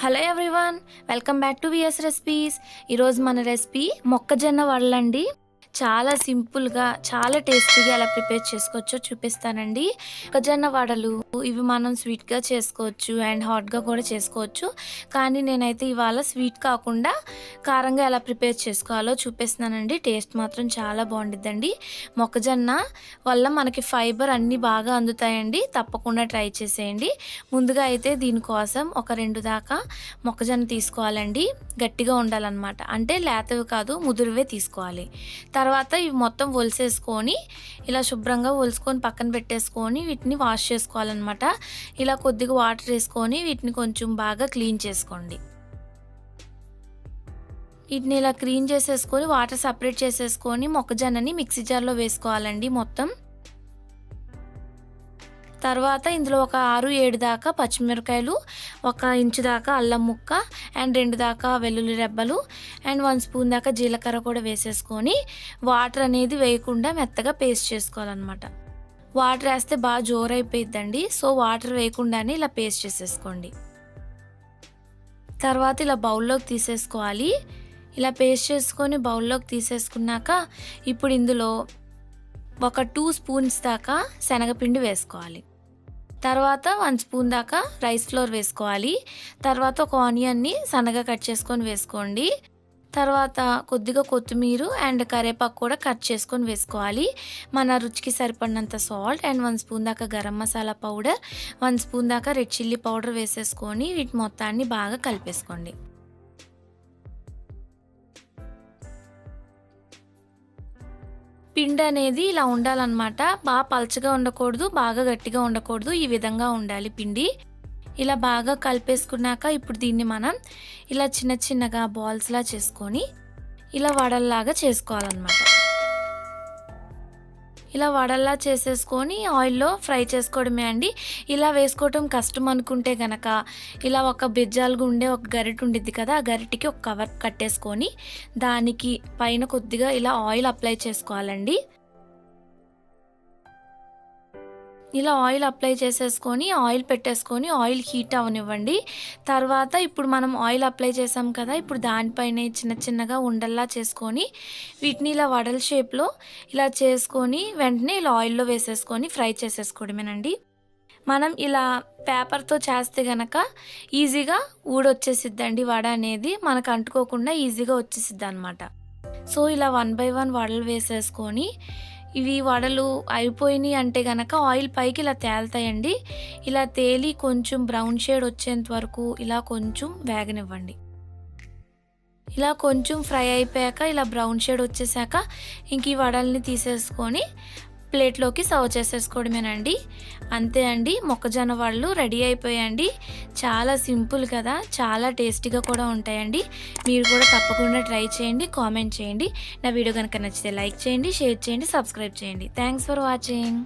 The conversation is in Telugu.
Hello everyone welcome back to VS recipes. ఈరోజు మన రెసిపీ మొక్కజొన్న వడలండి. చాలా సింపుల్గా చాలా టేస్టీగా ఎలా ప్రిపేర్ చేసుకోవచ్చో చూపిస్తానండి. మొక్కజొన్న వడలు ఇవి మనం స్వీట్గా చేసుకోవచ్చు అండ్ హాట్గా కూడా చేసుకోవచ్చు. కానీ నేనైతే ఇవాళ స్వీట్ కాకుండా కారంగా ఎలా ప్రిపేర్ చేసుకోవాలో చూపిస్తున్నానండి. టేస్ట్ మాత్రం చాలా బాగుండిద్దండి. మొక్కజొన్న వల్ల మనకి ఫైబర్ అన్నీ బాగా అందుతాయండి. తప్పకుండా ట్రై చేసేయండి. ముందుగా అయితే దీనికోసం ఒక రెండు దాకా మొక్కజొన్న తీసుకోవాలండి. గట్టిగా ఉండాలన్నమాట. అంటే లేతవి కాదు ముదురువే తీసుకోవాలి. తర్వాత ఇవి మొత్తం ఒలిసేసుకొని ఇలా శుభ్రంగా ఒలుసుకొని పక్కన పెట్టేసుకొని వీటిని వాష్ చేసుకోవాలన్నమాట. ఇలా కొద్దిగా వాటర్ వేసుకొని వీటిని కొంచెం బాగా క్లీన్ చేసుకోండి. వీటిని ఇలా క్లీన్ చేసేసుకొని వాటర్ సపరేట్ చేసేసుకొని మొక్కజొన్నని మిక్సీ జార్లో వేసుకోవాలండి మొత్తం. తర్వాత ఇందులో ఒక ఆరు ఏడు దాకా పచ్చిమిరకాయలు ఒక ఇంచు దాకా అల్లం ముక్క అండ్ రెండు దాకా వెల్లుల్లి రెబ్బలు అండ్ వన్ స్పూన్ దాకా జీలకర్ర కూడా వేసేసుకొని వాటర్ అనేది వేయకుండా మెత్తగా పేస్ట్ చేసుకోవాలన్నమాట. వాటర్ వేస్తే బాగా జోరు అయిపోయిద్దండి సో వాటర్ వేయకుండానే ఇలా పేస్ట్ చేసేసుకోండి. తర్వాత ఇలా బౌల్లోకి తీసేసుకోవాలి. ఇలా పేస్ట్ చేసుకొని బౌల్లోకి తీసేసుకున్నాక ఇప్పుడు ఇందులో ఒక టూ స్పూన్స్ దాకా శనగపిండి వేసుకోవాలి. తర్వాత వన్ స్పూన్ దాకా రైస్ ఫ్లోర్ వేసుకోవాలి. తర్వాత ఒక ఆనియన్ని సన్నగా కట్ చేసుకొని వేసుకోండి. తర్వాత కొద్దిగా కొత్తిమీర అండ్ కరేపాకు కూడా కట్ చేసుకొని వేసుకోవాలి. మన రుచికి సరిపడినంత సాల్ట్ అండ్ వన్ స్పూన్ దాకా garam masala powder one spoon దాకా రెడ్ చిల్లీ పౌడర్ వేసేసుకొని వీటి మొత్తాన్ని బాగా కలిపేసుకోండి. పిండి అనేది ఇలా ఉండాలన్నమాట. బాగా పలచగా ఉండకూడదు బాగా గట్టిగా ఉండకూడదు. ఈ విధంగా ఉండాలి పిండి. ఇలా బాగా కలిపేసుకున్నాక ఇప్పుడు దీన్ని మనం ఇలా చిన్న చిన్నగా బాల్స్లా చేసుకొని ఇలా వడల్లాగా చేసుకోవాలన్నమాట. ఇలా వడల్లా చేసేసుకొని ఆయిల్లో ఫ్రై చేసుకోవడమే అండి. ఇలా వేసుకోవటం కష్టం అనుకుంటే గనక ఇలా ఒక బెజ్జాలుగా ఉండే ఒక గరిట ఉండిద్ది కదా ఆ గరిటికి ఒక కవర్ కట్టేసుకొని దానికి పైన కొద్దిగా ఇలా ఆయిల్ అప్లై చేసుకోవాలండి. ఇలా ఆయిల్ అప్లై చేసేసుకొని ఆయిల్ పెట్టేసుకొని ఆయిల్ హీట్ అవనివ్వండి. తర్వాత ఇప్పుడు మనం ఆయిల్ అప్లై చేసాం కదా ఇప్పుడు దానిపైన చిన్న చిన్నగా ఉండల్లా చేసుకొని వీటిని ఇలా వడల షేప్లో ఇలా చేసుకొని వెంటనే ఇలా ఆయిల్లో వేసేసుకొని ఫ్రై చేసేసుకోవడమేనండి. మనం ఇలా పేపర్తో చేస్తే గనక ఈజీగా ఊడొచ్చేసిద్దండి వడ అనేది మనకు అంటుకోకుండా ఈజీగా వచ్చేసిద్ది అనమాట సో ఇలా వన్ బై వన్ వడలు వేసేసుకొని ఇవి వడలు అయిపోయినాయి అంటే గనక ఆయిల్ పైకి ఇలా తేలుతాయండి. ఇలా తేలి కొంచెం బ్రౌన్ షేడ్ వచ్చేంత వరకు ఇలా కొంచెం వేగనివ్వండి. ఇలా కొంచెం ఫ్రై అయిపోయాక ఇలా బ్రౌన్ షేడ్ వచ్చేసాక ఇంక ఈ వడల్ని తీసేసుకొని ప్లేట్లోకి సర్వ్ చేసేసుకోవడమేనండి. అంతే అండి మొక్కజొన్న వాళ్ళు రెడీ అయిపోయాయండి చాలా సింపుల్ కదా చాలా టేస్టీగా కూడా ఉంటాయండి. మీరు కూడా తప్పకుండా ట్రై చేయండి కామెంట్ చేయండి. నా వీడియో కనుక నచ్చితే లైక్ చేయండి షేర్ చేయండి సబ్స్క్రైబ్ చేయండి. Thanks for watching.